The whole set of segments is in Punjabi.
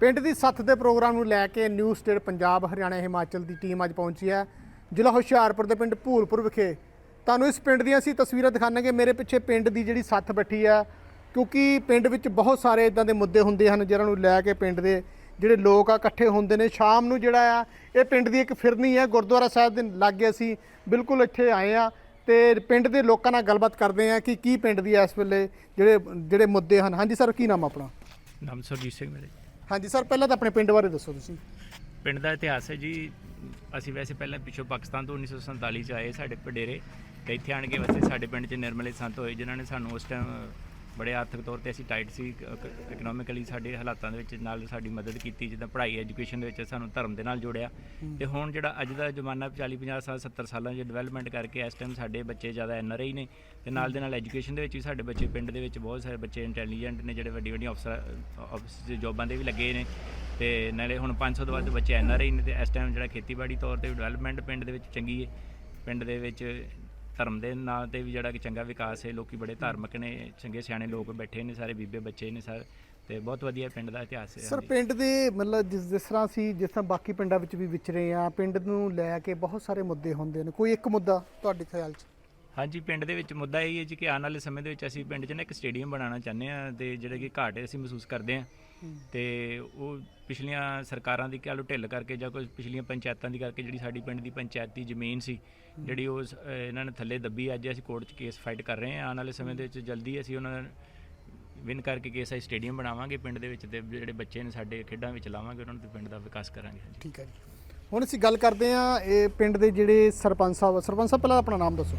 ਪਿੰਡ ਦੀ ਸੱਥ ਦੇ ਪ੍ਰੋਗਰਾਮ ਨੂੰ ਲੈ ਕੇ ਨਿਊ ਸਟੇਟ ਪੰਜਾਬ ਹਰਿਆਣਾ ਹਿਮਾਚਲ ਦੀ ਟੀਮ ਅੱਜ ਪਹੁੰਚੀ ਹੈ। ਜ਼ਿਲ੍ਹਾ ਹੁਸ਼ਿਆਰਪੁਰ ਦੇ ਪਿੰਡ ਭੂਲਪੁਰ ਵਿਖੇ। ਤੁਹਾਨੂੰ ਇਸ ਪਿੰਡ ਦੀਆਂ ਅਸੀਂ ਤਸਵੀਰਾਂ ਦਿਖਾਵਾਂਗੇ। ਮੇਰੇ ਪਿੱਛੇ ਪਿੰਡ ਦੀ ਜਿਹੜੀ ਸੱਥ ਬੈਠੀ ਹੈ, ਕਿਉਂਕਿ ਪਿੰਡ ਵਿੱਚ ਬਹੁਤ ਸਾਰੇ ਇਦਾਂ ਦੇ ਮੁੱਦੇ ਹੁੰਦੇ ਹਨ, ਜਿਹਨਾਂ ਨੂੰ ਲੈ ਕੇ ਪਿੰਡ ਦੇ ਜਿਹੜੇ ਲੋਕ ਆ, ਇਕੱਠੇ ਹੁੰਦੇ ਨੇ। ਸ਼ਾਮ ਨੂੰ ਜਿਹੜਾ ਆ, ਇਹ ਪਿੰਡ ਦੀ ਇੱਕ ਫਿਰਨੀ ਹੈ। ਗੁਰਦੁਆਰਾ ਸਾਹਿਬ ਦੇ ਲਾਗੇ ਅਸੀਂ ਬਿਲਕੁਲ ਇੱਥੇ ਆਏ ਆ ਤੇ ਪਿੰਡ ਦੇ ਲੋਕਾਂ ਨਾਲ ਗੱਲਬਾਤ ਕਰਦੇ ਆ ਕਿ ਕੀ ਪਿੰਡ ਦੀ ਇਸ ਵੇਲੇ ਜਿਹੜੇ ਜਿਹੜੇ ਮੁੱਦੇ ਹਨ। ਹਾਂਜੀ ਸਰ, ਕੀ ਨਾਮ ਆਪਣਾ? ਨਾਮ ਸਰਜੀਤ ਸਿੰਘ ਮੇਰੇ ਹਾਂਜੀ, ਸਰ, ਪਹਿਲਾਂ ਤਾਂ ਆਪਣੇ ਪਿੰਡ ਬਾਰੇ ਦੱਸੋ ਤੁਸੀਂ। ਪਿੰਡ ਦਾ ਇਤਿਹਾਸ ਹੈ ਜੀ। ਅਸੀਂ ਵੈਸੇ ਪਹਿਲਾਂ ਪਿੱਛੋਂ ਪਾਕਿਸਤਾਨ ਤੋਂ 1947 ਚ ਆਏ ਸਾਡੇ ਪਡੇਰੇ ਤੇ ਇੱਥੇ ਆਣ ਕੇ ਵੈਸੇ ਸਾਡੇ ਪਿੰਡ 'ਚ ਨਿਰਮਲੇ ਸੰਤ ਹੋਏ, ਜਿਨ੍ਹਾਂ ਨੇ ਸਾਨੂੰ ਉਸ ਟਾਈਮ ਬੜੇ ਆਰਥਿਕ ਤੌਰ ਤੇ ਅਸੀਂ ਟਾਈਟ ਸੀ ਇਕਨੋਮਿਕਲੀ ਸਾਡੇ ਹਾਲਾਤਾਂ ਦੇ ਵਿੱਚ ਨਾਲ ਸਾਡੀ ਮਦਦ ਕੀਤੀ ਜਿੱਦਾਂ ਪੜ੍ਹਾਈ ਐਜੂਕੇਸ਼ਨ ਦੇ ਵਿੱਚ ਸਾਨੂੰ ਧਰਮ ਦੇ ਨਾਲ ਜੋੜਿਆ। ਤੇ ਹੁਣ ਜਿਹੜਾ ਅੱਜ ਦਾ ਜ਼ਮਾਨਾ 40 50 ਸਾਲ 70 ਸਾਲਾਂ 'ਚ ਡਿਵੈਲਪਮੈਂਟ ਕਰਕੇ ਇਸ ਟਾਈਮ ਸਾਡੇ ਬੱਚੇ ਜ਼ਿਆਦਾ ਐਨ ਆਰ ਆਈ ਨੇ ਤੇ ਨਾਲ ਦੇ ਨਾਲ ਐਜੂਕੇਸ਼ਨ ਦੇ ਵਿੱਚ ਵੀ ਸਾਡੇ ਬੱਚੇ ਪਿੰਡ ਦੇ ਵਿੱਚ ਬਹੁਤ ਸਾਰੇ ਬੱਚੇ ਇੰਟੈਲੀਜੈਂਟ ਨੇ ਜਿਹੜੇ ਵੱਡੀ ਵੱਡੀਆਂ ਅਫਸਰ ਆਫਿਸ ਦੇ ਜੋਬਾਂ ਦੇ ਵੀ ਲੱਗੇ ਨੇ। ਤੇ ਨਾਲੇ ਹੁਣ 500 ਤੋਂ ਵੱਧ ਬੱਚੇ ਐਨ ਆਰ ਆਈ ਨੇ ਤੇ ਇਸ ਟਾਈਮ ਜਿਹੜਾ ਖੇਤੀਬਾੜੀ ਤੌਰ ਤੇ ਡਿਵੈਲਪਮੈਂਟ ਪਿੰਡ ਦੇ ਵਿੱਚ ਚੰਗੀ ਹੈ ਪਿੰਡ ਦੇ ਵਿੱਚ ਧਰਮ ਦੇ ਨਾਂ ਤੇ ਵੀ ਜਿਹੜਾ ਕਿ ਚੰਗਾ ਵਿਕਾਸ ਹੈ ਲੋਕੀ ਬੜੇ ਧਾਰਮਿਕ ਨੇ ਚੰਗੇ ਸਿਆਣੇ ਲੋਕ ਬੈਠੇ ਨੇ ਸਾਰੇ ਬੀਬੇ ਬੱਚੇ ਨੇ ਸਰ ਤੇ ਬਹੁਤ ਵਧੀਆ ਪਿੰਡ ਦਾ ਇਤਿਹਾਸ ਹੈ। ਸਰ। ਪਿੰਡ ਦੇ ਮਤਲਬ ਜਿਸ ਜਿਸ ਤਰ੍ਹਾਂ ਸੀ ਜਿਸ ਤਰ੍ਹਾਂ ਬਾਕੀ ਪਿੰਡਾਂ ਵਿੱਚ ਵੀ ਵਿਚਰੇ ਆ ਪਿੰਡ ਨੂੰ ਲੈ ਕੇ ਬਹੁਤ ਸਾਰੇ ਮੁੱਦੇ ਹੁੰਦੇ ਨੇ। ਕੋਈ ਇੱਕ ਮੁੱਦਾ ਤੁਹਾਡੇ ਖਿਆਲ 'ਚ? ਹਾਂਜੀ ਪਿੰਡ ਦੇ ਵਿੱਚ ਮੁੱਦਾ ਇਹ ਹੈ ਜੀ ਕਿ ਆਉਣ ਵਾਲੇ ਸਮੇਂ ਦੇ ਵਿੱਚ ਅਸੀਂ ਪਿੰਡ 'ਚ ਨਾ ਇੱਕ ਸਟੇਡੀਅਮ ਬਣਾਉਣਾ ਚਾਹੁੰਦੇ ਆ ਤੇ ਜਿਹੜੇ ਕਿ ਘਾਟ ਅਸੀਂ ਮਹਿਸੂਸ ਕਰਦੇ ਆ ਤੇ ਉਹ ਪਿਛਲੀਆਂ ਸਰਕਾਰਾਂ ਦੀ ਕਹਿ ਲਓ ਢਿੱਲ ਕਰਕੇ ਜਾਂ ਕੋਈ ਪਿਛਲੀਆਂ ਪੰਚਾਇਤਾਂ ਦੀ ਕਰਕੇ ਜਿਹੜੀ ਸਾਡੀ ਪਿੰਡ ਦੀ ਪੰਚਾਇਤੀ ਜ਼ਮੀਨ ਸੀ, ਜਿਹੜੀ ਉਹ ਇਹਨਾਂ ਨੇ ਥੱਲੇ ਦੱਬੀ, ਅੱਜ ਅਸੀਂ ਕੋਰਟ 'ਚ ਕੇਸ ਫਾਈਟ ਕਰ ਰਹੇ ਹਾਂ। ਆਉਣ ਵਾਲੇ ਸਮੇਂ ਦੇ ਵਿੱਚ ਜਲਦੀ ਅਸੀਂ ਉਹਨਾਂ ਵਿਨ ਕਰਕੇ ਕੇਸ ਆਈ ਸਟੇਡੀਅਮ ਬਣਾਵਾਂਗੇ ਪਿੰਡ ਦੇ ਵਿੱਚ ਤੇ ਜਿਹੜੇ ਬੱਚੇ ਨੇ ਸਾਡੇ ਖੇਡਾਂ ਵਿੱਚ ਲਾਵਾਂਗੇ, ਉਹਨਾਂ ਨੂੰ ਪਿੰਡ ਦਾ ਵਿਕਾਸ ਕਰਾਂਗੇ। ਠੀਕ ਹੈ ਜੀ। ਹੁਣ ਅਸੀਂ ਗੱਲ ਕਰਦੇ ਹਾਂ ਇਹ ਪਿੰਡ ਦੇ ਜਿਹੜੇ ਸਰਪੰਚ ਸਾਹਿਬ ਸਰਪੰਚ ਸਾਹਿਬ, ਪਹਿਲਾਂ ਆਪਣਾ ਨਾਮ ਦੱਸੋ।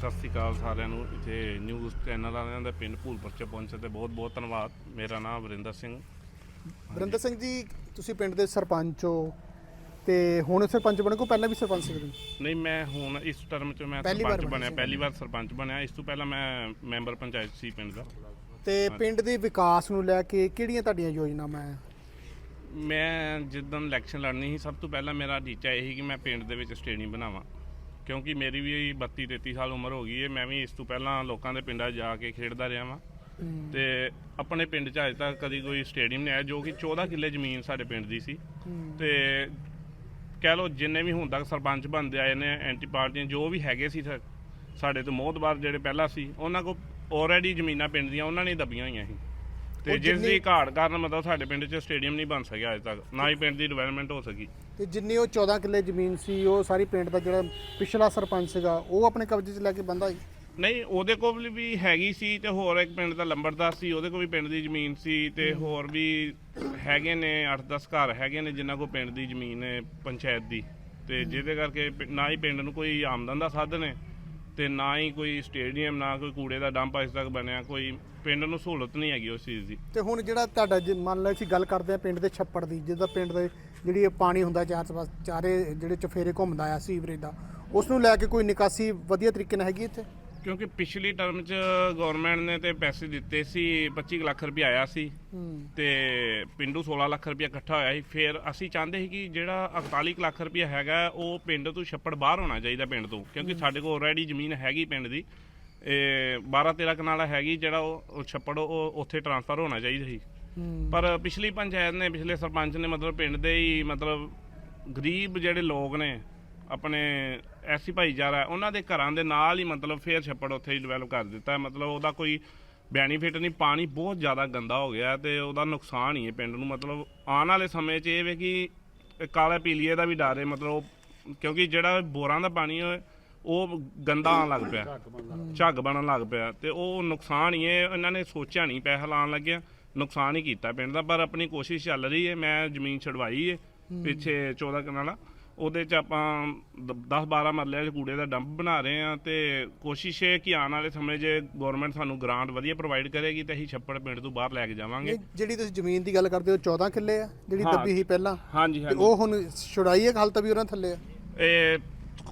ਸਤਿ ਸ੍ਰੀ ਅਕਾਲ ਸਾਰਿਆਂ ਨੂੰ। ਇੱਥੇ ਨਿਊਜ਼ ਚੈਨਲ ਵਾਲਿਆਂ ਦਾ ਪਿੰਡ ਭੂਲਪੁਰ ਚ ਪਹੁੰਚੇ ਤੇ ਬਹੁਤ ਬਹੁਤ ਧੰਨਵਾਦ। ਮੇਰਾ ਨਾਮ ਵਰਿੰਦਰ ਸਿੰਘ। ਵਰਿੰਦਰ ਸਿੰਘ ਜੀ ਤੁਸੀਂ ਪਿੰਡ ਦੇ ਸਰਪੰਚ ਹੋ ਤੇ ਹੁਣ ਸਰਪੰਚ ਬਣੇ ਕੋ ਪਹਿਲਾਂ ਵੀ ਸਰਪੰਚ ਸੀ ਤੁਸੀਂ ਨਹੀਂ ਮੈਂ ਹੁਣ ਇਸ ਟਰਮ ਚ ਮੈਂ ਪਹਿਲੀ ਵਾਰ ਸਰਪੰਚ ਬਣੇ ਬਣਿਆ। ਪਹਿਲੀ ਵਾਰ ਸਰਪੰਚ ਬਣਿਆ। ਇਸ ਤੋਂ ਪਹਿਲਾਂ ਮੈਂ ਮੈਂਬਰ ਪੰਚਾਇਤ ਸੀ ਪਿੰਡ ਦਾ। ਤੇ ਪਿੰਡ ਦੇ ਵਿਕਾਸ ਨੂੰ ਲੈ ਕੇ ਕਿਹੜੀਆਂ ਤੁਹਾਡੀਆਂ ਯੋਜਨਾਵਾਂ ਹੈ ਮੈਂ ਜਿੱਦਣ ਇਲੈਕਸ਼ਨ ਲੜਨੀ ਸੀ ਸਭ ਤੋਂ ਪਹਿਲਾਂ ਮੇਰਾ ਟੀਚਾ ਇਹ ਸੀ ਕਿ ਮੈਂ ਪਿੰਡ ਦੇ ਵਿੱਚ ਸਟੇਡੀਅਮ ਬਣਾਵਾਂ। ਕਿਉਂਕਿ ਮੇਰੀ ਵੀ 32 33 ਸਾਲ ਉਮਰ ਹੋ ਗਈ ਹੈ ਮੈਂ ਵੀ ਇਸ ਤੋਂ ਪਹਿਲਾਂ ਲੋਕਾਂ ਦੇ ਪਿੰਡਾਂ ਜਾ ਕੇ ਖੇਡਦਾ ਰਿਹਾ ਵਾਂ। ਤੇ ਆਪਣੇ ਪਿੰਡ 'ਚ ਅਜੇ ਤੱਕ ਕਦੀ ਕੋਈ ਸਟੇਡੀਅਮ ਨਹੀਂ ਆਇਆ ਜੋ ਕਿ 14 ਕਿੱਲੇ ਜ਼ਮੀਨ ਸਾਡੇ ਪਿੰਡ ਦੀ ਸੀ। ਤੇ ਕਹਿ ਲਓ ਜਿੰਨੇ ਵੀ ਹੁਣ ਤੱਕ ਸਰਪੰਚ ਬਣਦੇ ਆਏ ਨੇ ਐਂਟੀ ਪਾਰਟੀਆਂ ਜੋ ਵੀ ਹੈਗੇ ਸੀ ਸਾ- ਸਾਡੇ ਤੋਂ ਮੋਹਤਬਾਰ ਜਿਹੜੇ ਪਹਿਲਾਂ ਸੀ ਉਹਨਾਂ ਕੋਲ ਆਲਰੇਡੀ ਜ਼ਮੀਨਾਂ ਪਿੰਡ ਦੀਆਂ ਉਹਨਾਂ ਨੇ ਦੱਬੀਆਂ ਹੋਈਆਂ ਸੀ। ਤੇ ਜਿਸ ਦੀ ਘਾਟ ਕਾਰਨ ਮਤਲਬ ਸਾਡੇ ਪਿੰਡ 'ਚ ਸਟੇਡੀਅਮ ਨਹੀਂ ਬਣ ਸਕਿਆ ਅਜੇ ਤੱਕ ਨਾ ਹੀ ਪਿੰਡ ਦੀ ਡਿਵੈਲਪਮੈਂਟ ਹੋ ਸਕੀ। ਤੇ ਜਿੰਨੀ ਉਹ 14 ਕਿੱਲੇ ਜ਼ਮੀਨ ਸੀ ਉਹ ਸਾਰੀ ਪਿੰਡ ਦਾ ਜਿਹੜਾ ਪਿਛਲਾ ਸਰਪੰਚ ਸੀਗਾ ਉਹ ਆਪਣੇ ਕਬਜ਼ੇ 'ਚ ਲੈ ਕੇ ਬੰਦਾ ਸੀ? ਨਹੀਂ ਉਹਦੇ ਕੋਲ ਵੀ ਹੈਗੀ ਸੀ ਤੇ ਹੋਰ ਇੱਕ ਪਿੰਡ ਦਾ ਲੰਬੜਦਾਰ ਸੀ ਉਹਦੇ ਕੋਲ ਵੀ ਪਿੰਡ ਦੀ ਜ਼ਮੀਨ ਸੀ ਤੇ ਹੋਰ ਵੀ ਹੈਗੇ ਨੇ 8-10 ਘਰ ਹੈਗੇ ਨੇ ਜਿਨ੍ਹਾਂ ਕੋਲ ਪਿੰਡ ਦੀ ਜ਼ਮੀਨ ਹੈ ਪੰਚਾਇਤ ਦੀ। ਤੇ ਜਿਹਦੇ ਕਰਕੇ ਨਾ ਹੀ ਪਿੰਡ ਨੂੰ ਕੋਈ ਆਮਦਨ ਦਾ ਸਾਧਨ ਹੈ। ਤੇ ਨਾ ਹੀ ਕੋਈ ਸਟੇਡੀਅਮ ਨਾ ਕੋਈ ਕੂੜੇ ਦਾ ਡੰਪ ਅਜੇ ਤੱਕ ਬਣਿਆ, ਕੋਈ ਪਿੰਡ ਨੂੰ ਸਹੂਲਤ ਨਹੀਂ ਹੈਗੀ ਉਸ ਚੀਜ਼ ਦੀ। ਤੇ ਹੁਣ ਜਿਹੜਾ ਤੁਹਾਡਾ ਜੇ ਮੰਨ ਲਓ ਅਸੀਂ ਗੱਲ ਕਰਦੇ ਆ ਪਿੰਡ ਦੇ ਛੱਪੜ ਦੀ ਜਿਹਦਾ ਪਿੰਡ ਦੇ ਜਿਹੜੀ ਇਹ ਪਾਣੀ ਹੁੰਦਾ ਚਾਰ ਪਾਸ ਚਾਰੇ ਜਿਹੜੇ ਚਫੇਰੇ ਘੁੰਮਦਾ ਆ ਸੀਵਰੇਜ ਦਾ, ਉਸ ਨੂੰ ਲੈ ਕੇ ਕੋਈ ਨਿਕਾਸੀ ਵਧੀਆ ਤਰੀਕੇ ਨਾਲ ਹੈਗੀ ਇੱਥੇ? ਕਿਉਂਕਿ ਪਿਛਲੀ ਟਰਮ 'ਚ ਗਵਰਨਮੈਂਟ ਨੇ ਤੇ ਪੈਸੇ ਦਿੱਤੇ ਸੀ 25 ਕੁ ਲੱਖ ਰੁਪਏ ਆਇਆ ਸੀ। ਤੇ ਪਿੰਡੂ 16 ਲੱਖ ਰੁਪਏ ਇਕੱਠਾ ਹੋਇਆ ਸੀ। ਫਿਰ ਅਸੀਂ ਚਾਹੁੰਦੇ ਸੀ ਕਿ ਜਿਹੜਾ 41 ਕੁ ਲੱਖ ਰੁਪਏ ਹੈਗਾ ਉਹ ਪਿੰਡ ਤੋਂ ਛੱਪੜ ਬਾਹਰ ਹੋਣਾ ਚਾਹੀਦਾ ਪਿੰਡ ਤੋਂ। ਕਿਉਂਕਿ ਸਾਡੇ ਕੋਲ ਆਲਰੇਡੀ ਜ਼ਮੀਨ ਹੈਗੀ ਪਿੰਡ ਦੀ। ਇਹ 12 13 ਕਨਾਲਾ ਹੈਗੀ ਜਿਹੜਾ ਉਹ ਛੱਪੜ ਉਹ ਉੱਥੇ ਟਰਾਂਸਫਰ ਹੋਣਾ ਚਾਹੀਦਾ ਸੀ। ਪਰ ਪਿਛਲੀ ਪੰਚਾਇਤ ਨੇ ਪਿਛਲੇ ਸਰਪੰਚ ਨੇ ਮਤਲਬ ਪਿੰਡ ਦੇ ਹੀ ਮਤਲਬ ਗਰੀਬ ਜਿਹੜੇ ਲੋਕ ਨੇ ਆਪਣੇ ਐਸੀ ਭਾਈਚਾਰਾ ਉਹਨਾਂ ਦੇ ਘਰਾਂ ਦੇ ਨਾਲ ਹੀ ਮਤਲਬ ਫੇਰ ਛੱਪੜ ਉੱਥੇ ਹੀ ਡਿਵੈਲਪ ਕਰ ਦਿੱਤਾ ਹੈ। ਮਤਲਬ ਉਹਦਾ ਕੋਈ ਬੈਨੀਫਿਟ ਨਹੀਂ, ਪਾਣੀ ਬਹੁਤ ਜ਼ਿਆਦਾ ਗੰਦਾ ਹੋ ਗਿਆ ਤੇ ਉਹਦਾ ਨੁਕਸਾਨ ਹੀ ਹੈ ਪਿੰਡ ਨੂੰ। ਮਤਲਬ ਆਉਣ ਵਾਲੇ ਸਮੇਂ 'ਚ ਇਹ ਵੇ ਕਿ ਇਹ ਕਾਲਾ ਪੀਲੀਏ ਦਾ ਵੀ ਡਰ ਹੈ, ਮਤਲਬ ਉਹ- ਕਿਉਂਕਿ ਜਿਹੜਾ ਬੋਰਾਂ ਦਾ ਪਾਣੀ ਹੈ, ਉਹ ਗੰਦਾ ਆਉਣ ਲੱਗ ਪਿਆ ਝੱਗ ਬਣਨ ਲੱਗ ਪਿਆ ਤੇ ਉਹ ਨੁਕਸਾਨ ਹੀ ਹੈ, ਇਹਨਾਂ ਨੇ ਸੋਚਿਆ ਨਹੀਂ, ਪੈਸਾ ਲਾਉਣ ਲੱਗਿਆ, ਨੁਕਸਾਨ ਹੀ ਕੀਤਾ ਪਿੰਡ ਦਾ, ਪਰ ਆਪਣੀ ਕੋਸ਼ਿਸ਼ ਚੱਲ ਰਹੀ ਹੈ, ਮੈਂ ਜ਼ਮੀਨ ਛਡਵਾਈ ਹੈ ਪਿੱਛੇ 14 ਕਨਾਲਾ। ਉਹਦੇ ਚ ਆਪਾਂ 10 12 ਮਰਲਿਆਂ 'ਚ ਕੂੜੇ ਦਾ ਡੰਪ ਬਣਾ ਰਹੇ ਆ ਤੇ ਕੋਸ਼ਿਸ਼ ਹੈ ਕਿ ਆਉਣ ਵਾਲੇ ਸਮੇਂ 'ਚ ਗਵਰਨਮੈਂਟ ਸਾਨੂੰ ਗ੍ਰਾਂਟ ਵਧੀਆ ਪ੍ਰੋਵਾਈਡ ਕਰੇਗੀ ਤੇ ਅਸੀਂ ਛੱਪੜ ਪਿੰਡ ਤੋਂ ਬਾਹਰ ਲੈ ਕੇ ਜਾਵਾਂਗੇ। ਇਹ ਜਿਹੜੀ ਤੁਸੀਂ ਜ਼ਮੀਨ ਦੀ ਗੱਲ ਕਰਦੇ ਹੋ 14 ਕਿੱਲੇ ਆ ਜਿਹੜੀ ਹਾਂ। ਦੱਬੀ ਸੀ ਪਹਿਲਾਂ? ਹਾਂਜੀ ਤੇ ਹਾਂਜੀ। ਉਹ ਹੁਣ ਛੁਡਾਈ ਹੈ ਹਾਲ ਤਾਂ ਵੀ ਉਹਨਾਂ ਥੱਲੇ ਆ? ਇਹ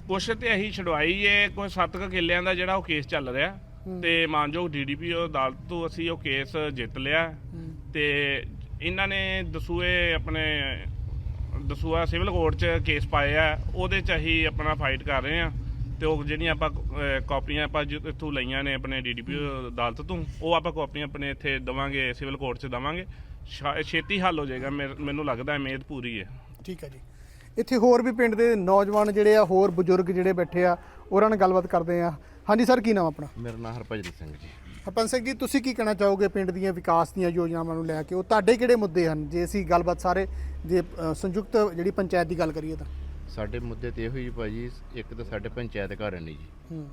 ਕੁਛ ਤੇ ਅਸੀਂ ਛਡਵਾਈ ਏ ਕੋਈ 7 ਕਿੱਲਿਆਂ ਦਾ ਜਿਹੜਾ ਉਹ ਕੇਸ ਚੱਲ ਰਿਹਾ। ਤੇ ਮਾਨਯੋਗ ਡੀਡੀਪੀ ਅਦਾਲਤ ਤੋਂ ਅਸੀਂ ਉਹ ਕੇਸ ਜਿੱਤ ਲਿਆ। ਤੇ ਇਹਨਾਂ ਨੇ ਦਸੂਏ ਆਪਣੇ ਦਸੂਆ ਸਿਵਲ ਕੋਰਟ 'ਚ ਕੇਸ ਪਾਏ ਆ ਉਹਦੇ 'ਚ ਅਸੀਂ ਆਪਣਾ ਫਾਈਟ ਕਰ ਰਹੇ ਆ ਤੇ ਉਹ ਜਿਹੜੀਆਂ ਆਪਾਂ ਕਾਪੀਆਂ ਆਪਾਂ ਜਿ- ਇੱਥੋਂ ਲਈਆਂ ਨੇ ਆਪਣੇ ਡੀਡੀਪੀ ਅਦਾਲਤ ਤੋਂ ਉਹ ਆਪਾਂ ਕਾਪੀਆਂ ਆਪਣੇ ਇੱਥੇ ਦਵਾਂਗੇ ਸਿਵਲ ਕੋਰਟ 'ਚ ਦਵਾਂਗੇ। ਛੇਤੀ ਹੱਲ ਹੋ ਜਾਏਗਾ ਮੈਨੂੰ ਲੱਗਦਾ ਹੈ ਉਮੀਦ ਪੂਰੀ ਹੈ। ਠੀਕ ਹੈ ਜੀ। ਇੱਥੇ ਹੋਰ ਵੀ ਪਿੰਡ ਦੇ ਨੌਜਵਾਨ ਜਿਹੜੇ ਆ ਹੋਰ ਬਜ਼ੁਰਗ ਜਿਹੜੇ ਬੈਠੇ ਆ ਉਹਨਾਂ ਨਾਲ ਗੱਲਬਾਤ ਕਰਦੇ ਆ। ਹਾਂਜੀ ਸਰ ਕੀ ਨਾਮ ਆਪਣਾ? ਮੇਰਾ ਨਾਮ ਹਰਭਜਨ ਸਿੰਘ ਜੀ। ਹਰਪੰਸ ਸਿੰਘ ਜੀ ਤੁਸੀਂ ਕੀ ਕਹਿਣਾ ਚਾਹੋਗੇ ਪਿੰਡ ਦੀਆਂ ਵਿਕਾਸ ਦੀਆਂ ਯੋਜਨਾਵਾਂ ਨੂੰ ਲੈ ਕੇ? ਉਹ ਤੁਹਾਡੇ ਕਿਹੜੇ ਮੁੱਦੇ ਹਨ? ਜੇ ਅਸੀਂ ਗੱਲਬਾਤ ਸਾਰੇ ਜੇ ਅ, ਸੰਯੁਕਤ ਜਿਹੜੀ ਪੰਚਾਇਤ ਦੀ ਗੱਲ ਕਰੀਏ ਤਾਂ। ਸਾਡੇ ਮੁੱਦੇ ਤੇ ਇਹੋ ਹੀ ਭਾਜੀ ਇੱਕ ਤਾਂ ਸਾਡੇ ਪੰਚਾਇਤ ਘਰ ਨਹੀਂ ਜੀ। ਹੂੰ।